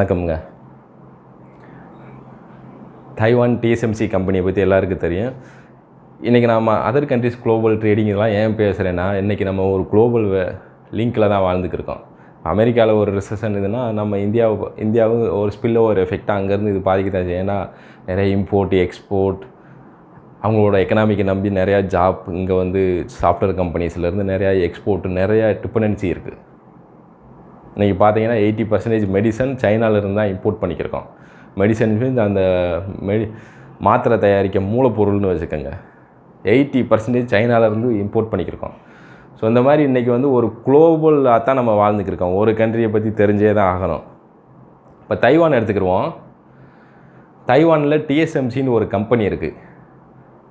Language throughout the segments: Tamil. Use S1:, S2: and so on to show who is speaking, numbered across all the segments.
S1: வணக்கம்ங்க. தைவான் டிஎஸ்எம்சி கம்பெனியை பற்றி எல்லாருக்கும் தெரியும். இன்றைக்கி நாம் அதர் கண்ட்ரிஸ் குளோபல் ட்ரேடிங் இதெல்லாம் ஏன் பேசுகிறேன்னா இன்றைக்கி நம்ம ஒரு குளோபல் லிங்கில் தான் வாழ்ந்துக்கிருக்கோம். அமெரிக்காவில் ஒரு ரிசெஷன் இதுன்னா நம்ம இந்தியாவை இந்தியாவும் ஒரு ஸ்பில்ல ஒரு எஃபெக்டாக அங்கேருந்து இது பாதிக்க தான் செய்யும். ஏன்னா நிறைய இம்போர்ட் எக்ஸ்போர்ட் அவங்களோட எக்கனாமிக்கை நம்பி நிறையா ஜாப் இங்கே வந்து சாஃப்ட்வேர் கம்பெனிஸ்லேருந்து நிறையா எக்ஸ்போர்ட் நிறையா டிபெண்டன்சி இருக்குது இன்றைக்கி பார்த்தீங்கன்னா எயிட்டி பர்சன்டேஜ் மெடிசன் சைனாவிலிருந்து தான் இம்போர்ட் பண்ணிக்கிருக்கோம். மெடிசன் மீன்ஸ் அந்த மெடி மாத்திரை தயாரிக்க மூலப்பொருள்னு வச்சுக்கோங்க. எயிட்டி பர்சன்டேஜ் சைனாவிலேருந்து இம்போர்ட் பண்ணிக்கிருக்கோம். ஸோ இந்த மாதிரி இன்றைக்கி வந்து ஒரு குளோபலாக தான் நம்ம வாழ்ந்துக்கிருக்கோம். ஒரு கண்ட்ரியை பற்றி தெரிஞ்சே தான் ஆகணும். இப்போ தைவான் எடுத்துக்கிடுவோம் தைவானில் டிஎஸ்எம்சின்னு ஒரு கம்பெனி இருக்குது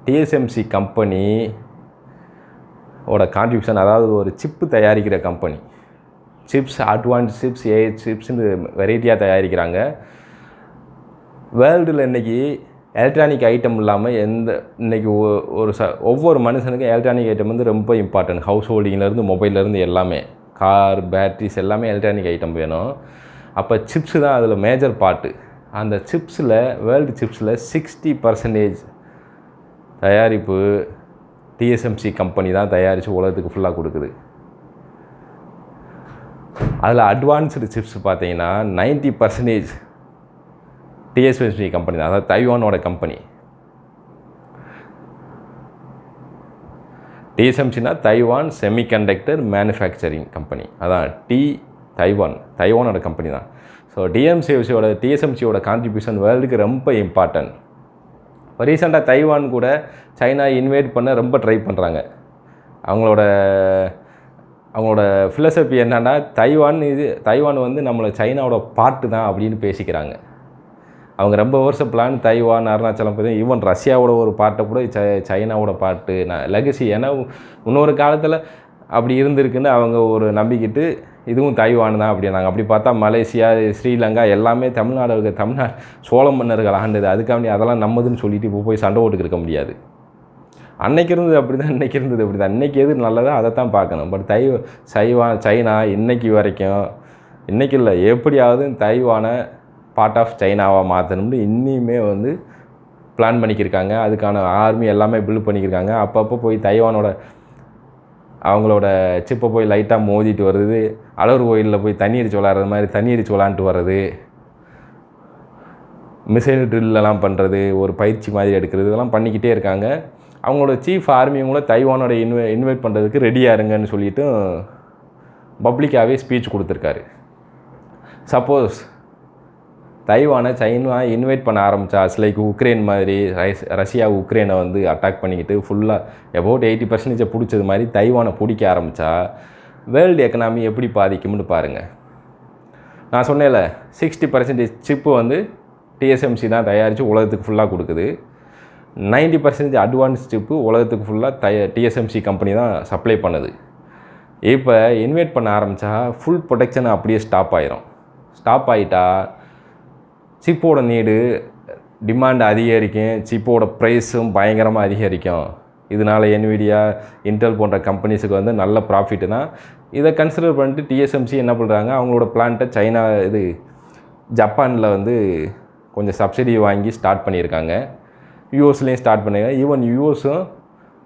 S1: டிஎஸ்எம்சி கம்பெனி ஓட கான்ட்ரிபியூஷன் அதாவது ஒரு சிப்பு தயாரிக்கிற கம்பெனி சிப்ஸ் அட்வான்ஸ் சிப்ஸ் ஏ சிப்ஸ்னு வெரைட்டியாக தயாரிக்கிறாங்க. வேர்ல்டில் இன்றைக்கி எலக்ட்ரானிக் ஐட்டம் இல்லாமல் எந்த இன்றைக்கி ஒரு ச ஒவ்வொரு மனுஷனுக்கும் எலக்ட்ரானிக் ஐட்டம் வந்து ரொம்ப இம்பார்ட்டன்ட் ஹவுஸ் ஹோல்டிங்லேருந்து மொபைல்லேருந்து எல்லாமே. கார் பேட்ரிஸ் எல்லாமே எலக்ட்ரானிக் ஐட்டம் வேணும். அப்போ சிப்ஸு தான் அதில் மேஜர் பார்ட்டு அந்த சிப்ஸில் வேர்ல்டு சிப்ஸில் சிக்ஸ்டி பர்சன்டேஜ் தயாரிப்பு டிஎஸ்எம்சி கம்பெனி தான் தயாரித்து உலகத்துக்கு ஃபுல்லாக கொடுக்குது. அதில் அட்வான்ஸ்டு சிப்ஸ் பார்த்தீங்கன்னா நைன்ட்டி பர்சன்டேஜ் டிஎஸ்எம்சி கம்பெனி தான். அதாவது தைவானோட கம்பெனி டிஎஸ்எம்சினா தைவான் செமிகண்டக்டர் மேனுஃபேக்சரிங் கம்பெனி அதான் டி தைவான் தைவானோட கம்பெனி தான். ஸோ டிஎம்சிஓசியோட டிஎஸ்எம்சியோட கான்ட்ரிபியூஷன் வேர்ல்டுக்கு ரொம்ப இம்பார்ட்டன்ட் இப்போ ரீசெண்டாக தைவான் கூட சைனா இன்வைட் பண்ண ரொம்ப ட்ரை பண்ணுறாங்க அவங்களோட அவங்களோட ஃபிலசபி என்னென்னா தைவான் இது தைவான் வந்து நம்மளை சைனாவோட பாட்டு தான் அப்படின்னு பேசிக்கிறாங்க. அவங்க ரொம்ப வருஷம் பிளான் தைவான் அருணாச்சலம் பற்றி ஈவன் ரஷ்யாவோட ஒரு பாட்டை கூட சை சைனாவோட பாட்டு நான் லெகசி ஏன்னா இன்னொரு காலத்தில் அப்படி இருந்திருக்குன்னு அவங்க ஒரு நம்பிக்கிட்டு இதுவும் தைவான் தான் அப்படின்னாங்க. அப்படி பார்த்தா மலேசியா ஸ்ரீலங்கா எல்லாமே தமிழ்நாடு தமிழ்நாடு சோழ மன்னர்கள் ஆண்டது. அதுக்காண்டி அதெல்லாம் நம்மதுன்னு சொல்லிட்டு இப்போ போய் சண்டை ஓட்டுக்கு இருக்க முடியாது. அன்னைக்கு இருந்தது அப்படி தான் இன்றைக்கி இருந்தது அப்படி தான் இன்றைக்கி எது நல்லதோ அதை தான் பார்க்கணும். பட் தை சைவா சைனா இன்னைக்கு வரைக்கும் இன்றைக்கி இல்லை எப்படியாவது தைவானை பார்ட் ஆஃப் சைனாவாக மாற்றணும்னு இன்னியுமே வந்து பிளான் பண்ணிக்கிருக்காங்க. அதுக்கான ஆர்மி எல்லாமே பில்ட் பண்ணிக்கிருக்காங்க. அப்பப்போ போய் தைவானோட அவங்களோட சிப்பை போய் லைட்டாக மோதிட்டு வர்றது அழகு கோயிலில் போய் தண்ணி அடிச்சு விளாட்றது மாதிரி தண்ணி அடிச்சு விளாண்டுட்டு வர்றது மிசைல் ட்ரில்லெல்லாம் பண்ணுறது ஒரு பயிற்சி மாதிரி எடுக்கிறது இதெல்லாம் பண்ணிக்கிட்டே இருக்காங்க. அவங்களோட சீஃப் ஆர்மியும் தைவானோட இன்வை இன்வைட் பண்ணுறதுக்கு ரெடியாக இருங்கன்னு சொல்லிட்டு பப்ளிக்காகவே ஸ்பீச் கொடுத்துருக்காரு. சப்போஸ் தைவானை சைனா இன்வைட் பண்ண ஆரம்பித்தா லைக் உக்ரைன் மாதிரி ரஸ் ரஷ்யா உக்ரைனை வந்து அட்டாக் பண்ணிக்கிட்டு ஃபுல்லாக எபவுட் எயிட்டி பர்சன்டேஜை பிடிச்சது மாதிரி தைவானை பிடிக்க ஆரம்பித்தா வேர்ல்டு எக்கனாமி எப்படி பாதிக்கும்னு பாருங்கள் நான் சொன்னேன்ல சிக்ஸ்டி பர்சன்டேஜ் சிப்பு வந்து டிஎஸ்எம்சி தான் தயாரித்து உலகத்துக்கு ஃபுல்லாக கொடுக்குது. நைன்டி பர்சன்டேஜ் அட்வான்ஸ் சிப்பு உலகத்துக்கு ஃபுல்லாக தய டிஎஸ்எம்சி கம்பெனி தான் சப்ளை பண்ணுது. இப்போ இன்வைட் பண்ண ஆரம்பித்தா ஃபுல் ப்ரொடெக்ஷன் அப்படியே ஸ்டாப் ஆயிரும். ஸ்டாப் ஆகிட்டா சிப்போட நீடு டிமாண்ட் அதிகரிக்கும் சிப்போட ப்ரைஸும் பயங்கரமாக அதிகரிக்கும். இதனால் என்விடியா இன்டெல் போன்ற கம்பெனிஸுக்கு வந்து நல்ல ப்ராஃபிட்டு தான். இதை கன்சிடர் பண்ணிட்டு டிஎஸ்எம்சி என்ன பண்ணுறாங்க அவங்களோட பிளான்ட்டை சைனா இது ஜப்பானில் வந்து கொஞ்சம் சப்சிடி வாங்கி ஸ்டார்ட் பண்ணியிருக்காங்க. யூஎஸ்லேயும் ஸ்டார்ட் பண்ணுங்கள் ஈவன் யூஎஸும்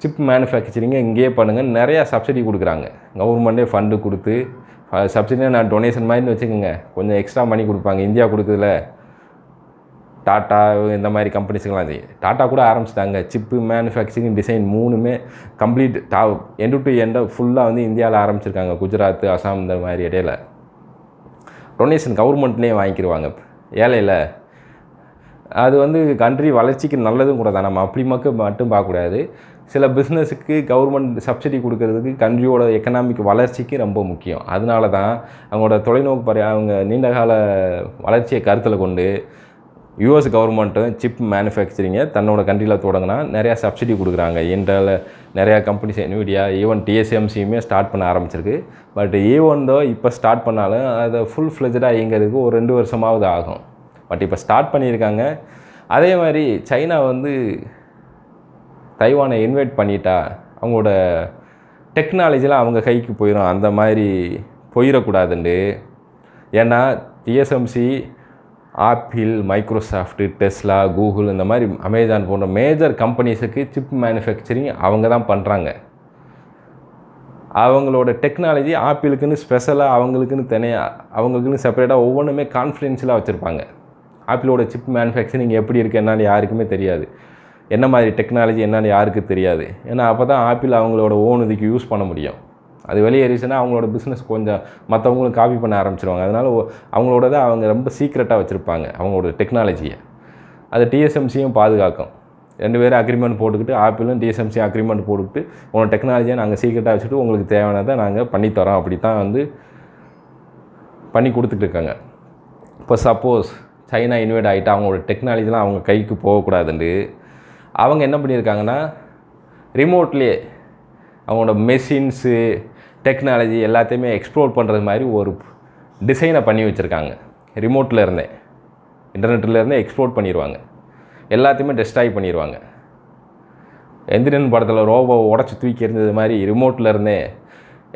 S1: சிப் மேனுஃபேக்சரிங்கை இங்கேயே பண்ணுங்கள் நிறையா சப்சிடி கொடுக்குறாங்க. கவர்மெண்ட்டே ஃபண்டு கொடுத்து சப்சிடினா நான் டொனேஷன் மாதிரின்னு வச்சுக்கோங்க. கொஞ்சம் எக்ஸ்ட்ரா மணி கொடுப்பாங்க. இந்தியா கொடுக்குதுல டாட்டா இந்த மாதிரி கம்பெனிஸுக்கெல்லாம் இது. டாட்டா கூட ஆரம்பிச்சிட்டாங்க. சிப்பு மேனுஃபேக்சரிங் டிசைன் மூணுமே கம்ப்ளீட் டா எண்டு டு எண்டை ஃபுல்லாக வந்து இந்தியாவில் ஆரம்பிச்சிருக்காங்க. குஜராத் அசாம் இந்த மாதிரி இடையில. டொனேஷன் கவர்மெண்ட்லேயே வாங்கிக்கிடுவாங்க ஏழையில் அது வந்து கண்ட்ரி வளர்ச்சிக்கு நல்லதும் கூட தான். நம்ம அப்படி மக்கள் மட்டும் பார்க்கக்கூடாது. சில பிஸ்னஸுக்கு கவர்மெண்ட் சப்சிடி கொடுக்கறதுக்கு கண்ட்ரியோட எக்கனாமிக் வளர்ச்சிக்கு ரொம்ப முக்கியம். அதனால தான் அவங்களோட தொலைநோக்கு பரி அவங்க நீண்டகால வளர்ச்சியை கருத்தில் கொண்டு யூஎஸ் கவர்மெண்ட்டும் சிப் மேனுஃபேக்சரிங்கை தன்னோட கண்ட்ரியில் தொடங்கினா நிறையா சப்சிடி கொடுக்குறாங்க. இன்டரில் நிறையா கம்பெனிஸ் என்விடியா ஈவன் டிஎஸ்எம்சியுமே ஸ்டார்ட் பண்ண ஆரம்பிச்சிருக்கு. பட் ஈவன் தோ இப்போ ஸ்டார்ட் பண்ணாலும் அதை ஃபுல் ஃப்ளெஜடாக இயங்கிறதுக்கு ஒரு ரெண்டு வருஷமாவது ஆகும். பட் இப்போ ஸ்டார்ட் பண்ணியிருக்காங்க. அதே மாதிரி சைனா வந்து தைவானை இன்வைட் பண்ணிட்டா அவங்களோட டெக்னாலஜிலாம் அவங்க கைக்கு போயிடும் அந்த மாதிரி போயிடக்கூடாதுண்டு. ஏன்னா TSMC Apple Microsoft Tesla Google இந்த மாதிரி அமேசான் போன்ற மேஜர் கம்பெனிஸுக்கு சிப் மேனுஃபேக்சரிங் அவங்க தான் பண்ணுறாங்க அவங்களோட டெக்னாலஜி ஆப்பிளுக்குன்னு ஸ்பெஷலாக அவங்களுக்குன்னு தனியாக அவங்களுக்குன்னு செப்பரேட்டாக ஒவ்வொன்றுமே கான்ஃபிடென்ஷியலாக வச்சுருப்பாங்க. ஆப்பிளோட சிப் மேனுஃபேக்சரிங் எப்படி இருக்குது என்னன்னு யாருக்குமே தெரியாது. என்ன மாதிரி டெக்னாலஜி என்னன்னு யாருக்கு தெரியாது. ஏன்னா அப்போ தான் ஆப்பிள் அவங்களோட ஓன் இதுக்கு யூஸ் பண்ண முடியும். அது வெளியேறிச்சுன்னா அவங்களோட பிஸ்னஸ் கொஞ்சம் மற்றவங்களும் காப்பி பண்ண ஆரம்பிச்சிருவாங்க. அதனால் அவங்களோட அவங்களோடத அவங்க ரொம்ப சீக்ரெட்டாக வச்சுருப்பாங்க அவங்களோட டெக்னாலஜியை அது டிஎஸ்எம்சியும் பாதுகாக்கும். ரெண்டு பேரும் அக்ரிமெண்ட் போட்டுக்கிட்டு ஆப்பிளும் டிஎஸ்எம்சி அக்ரிமெண்ட் போட்டுக்கிட்டு உங்களோட டெக்னாலஜியை நாங்கள் சீக்கிரட்டாக வச்சுட்டு உங்களுக்கு தேவையானதை நாங்கள் பண்ணித்தரோம் அப்படி தான் வந்து பண்ணி கொடுத்துட்டு இருக்காங்க. இப்போ சப்போஸ் சைனா இன்வைட் ஆகிட்டு அவங்களோட டெக்னாலஜிலாம் அவங்க கைக்கு போகக்கூடாதுண்டு. அவங்க என்ன பண்ணியிருக்காங்கன்னா ரிமோட்லேயே அவங்களோட மெஷின்ஸு டெக்னாலஜி எல்லாத்தையுமே எக்ஸ்ப்ளோர் பண்ணுறது மாதிரி ஒரு டிசைனை பண்ணி வச்சுருக்காங்க. ரிமோட்டில் இருந்தே. இன்டர்நெட்டில் இருந்தே எக்ஸ்ப்ளோர் பண்ணிடுவாங்க எல்லாத்தையுமே டெஸ்ட்ராய் பண்ணிடுவாங்க எந்திரன் படத்தில் ரோபோ உடச்சி தூக்கி எறிஞ்சது மாதிரி ரிமோட்டில் இருந்தே.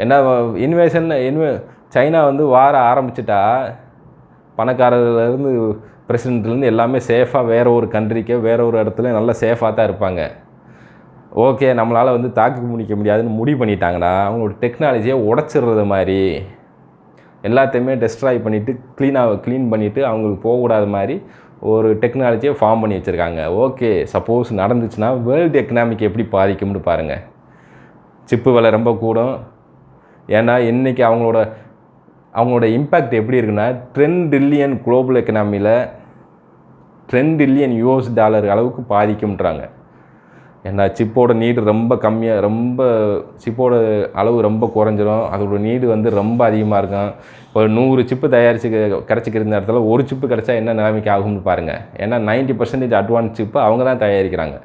S1: என்ன இன்வேஷன் இன்வே சைனா வந்து வார ஆரம்பிச்சிட்டா பணக்காரர்லேருந்து பிரசிடென்ட்லேருந்து எல்லாமே சேஃபாக வேறு ஒரு கண்ட்ரிக்கே வேறு ஒரு இடத்துல நல்லா சேஃபாக தான் இருப்பாங்க. ஓகே நம்மளால் வந்து தாக்கு முடிக்க முடியாதுன்னு முடிவு பண்ணிட்டாங்கன்னா அவங்களோட டெக்னாலஜியை உடச்சிடுறது மாதிரி. எல்லாத்தையுமே டெஸ்ட்ராய் பண்ணிவிட்டு க்ளீனாக க்ளீன் பண்ணிவிட்டு அவங்களுக்கு போகக்கூடாத மாதிரி ஒரு டெக்னாலஜியை ஃபார்ம் பண்ணி வச்சுருக்காங்க. ஓகே சப்போஸ் நடந்துச்சுன்னா வேர்ல்டு எக்கனாமிக் எப்படி பாதிக்கும்னு பாருங்கள் சிப்பு விலை ரொம்ப கூடும். ஏன்னா இன்றைக்கி அவங்களோட அவங்களோட இம்பேக்ட் எப்படி இருக்குன்னா டென் டில்லியன் குளோபல் எக்கனாமியில் டென் டில்லியன் யூஎஸ் டாலர் அளவுக்கு பாதிக்கும்ன்றாங்க. ஏன்னா சிப்போட நீடு ரொம்ப கம்மியாக ரொம்ப சிப்போட அளவு ரொம்ப குறைஞ்சிரும். அதோட நீடு வந்து ரொம்ப அதிகமாக இருக்கும். இப்போ நூறு சிப்பு தயாரிச்சு கிடச்சிக்கிற இடத்துல ஒரு சிப்பு கிடச்சா என்ன நிலைமைக்கு ஆகும்னு பாருங்கள் ஏன்னா 90% பர்சன்டேஜ் அட்வான்ஸ் சிப்பு அவங்க தான் தயாரிக்கிறாங்க.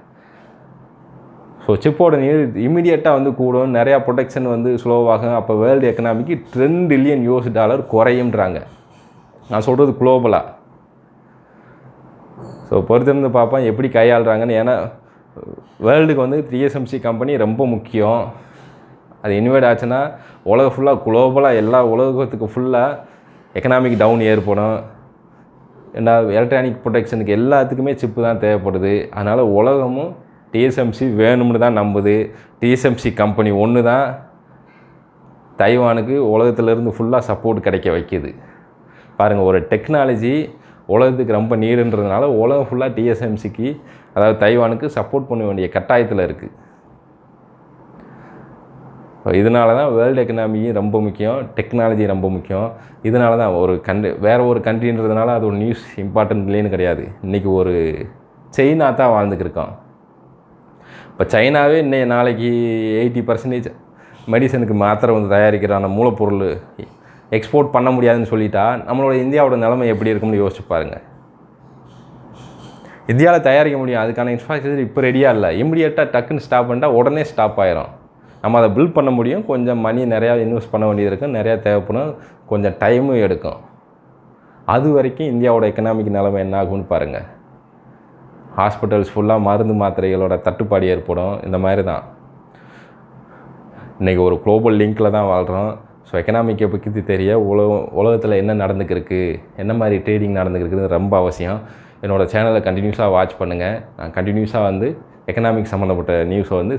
S1: ஸோ சிப்போட நீர் இமீடியட்டாக வந்து கூடும். நிறையா ப்ரொடெக்ஷன் வந்து ஸ்லோவாகும் அப்போ வேர்ல்டு எக்கனாமிக்கு டென் டில்லியன் யூஎஸ் டாலர் குறையும்ன்றாங்க. நான் சொல்கிறது குளோபலாக ஸோ பொறுத்திருந்து பார்ப்போம் எப்படி கையாளுறாங்கன்னு. ஏன்னா வேர்ல்டுக்கு வந்து டிஎஸ்எம்சி கம்பெனி ரொம்ப முக்கியம். அது இன்வைட் ஆச்சுன்னா உலகம் ஃபுல்லாக குளோபலாக எல்லா உலகத்துக்கு ஃபுல்லாக எக்கனாமிக் டவுன் ஏற்படும். ஏன்னா எலக்ட்ரானிக் ப்ரொடெக்ஷனுக்கு எல்லாத்துக்குமே சிப்பு தான் தேவைப்படுது. அதனால் உலகமும் டிஎஸ்எம்சி வேணும்னு தான் நம்புது. டிஎஸ்எம்சி கம்பெனி ஒன்று தான் தைவானுக்கு உலகத்திலேருந்து ஃபுல்லாக சப்போர்ட் கிடைக்க வைக்கிது. பாருங்கள் ஒரு டெக்னாலஜி உலகத்துக்கு ரொம்ப நீடுன்றதுனால உலகம் ஃபுல்லாக டிஎஸ்எம்சிக்கு அதாவது தைவானுக்கு சப்போர்ட் பண்ண வேண்டிய கட்டாயத்தில் இருக்குது இதனால தான் வேர்ல்டு எக்கனாமியும் ரொம்ப முக்கியம் டெக்னாலஜி ரொம்ப முக்கியம். இதனால தான் ஒரு கண்ட்ரி வேறு ஒரு கண்ட்ரின்றதுனால அது ஒரு நியூஸ் இம்பார்ட்டன்ட் இல்லைன்னு கிடையாது. இன்றைக்கி ஒரு சைனா தான் வாழ்ந்துக்கிருக்கோம் இப்போ சைனாவே இன்னைய நாளைக்கு எயிட்டி பர்சன்டேஜ் மெடிசனுக்கு மாத்திரை வந்து தயாரிக்கிறான மூலப்பொருள் எக்ஸ்போர்ட் பண்ண முடியாதுன்னு சொல்லிட்டா நம்மளோட இந்தியாவோட நிலைமை எப்படி இருக்கும்னு யோசிச்சு பாருங்கள் இந்தியாவில் தயாரிக்க முடியும். அதுக்கான இன்ஃப்ராஸ்ட்ரக்சர் இப்போ ரெடியாக இல்லை. இம்மிடியட்டாக டக்குன்னு ஸ்டாப் பண்ணிட்டா உடனே ஸ்டாப் ஆயிரும். நம்ம அதை பில்ட் பண்ண முடியும். கொஞ்சம் மணி நிறையா இன்வெஸ்ட் பண்ண வேண்டியது இருக்கும் நிறையா தேவைப்படும். கொஞ்சம் டைமும் எடுக்கும். அது வரைக்கும் இந்தியாவோட எக்கனாமிக் நிலைமை என்ன ஆகும்னு பாருங்கள் ஹாஸ்பிட்டல்ஸ் ஃபுல்லாக மருந்து மாத்திரைகளோட தட்டுப்பாடு ஏற்படும். இந்த மாதிரி தான் இன்றைக்கி ஒரு குளோபல் லிங்க்கில் தான் வாழ்கிறோம் ஸோ எக்கனாமிக்கை பற்றி தெரிய உலகம் உலகத்தில் என்ன நடந்துக்கிருக்கு? என்ன மாதிரி ட்ரேடிங் நடந்துக்கிருக்குது ரொம்ப அவசியம். என்னோடய சேனலை கண்டினியூஸாக வாட்ச் பண்ணுங்கள் நான் கண்டினியூஸாக வந்து எக்கனாமிக் சம்மந்தப்பட்ட நியூஸை வந்து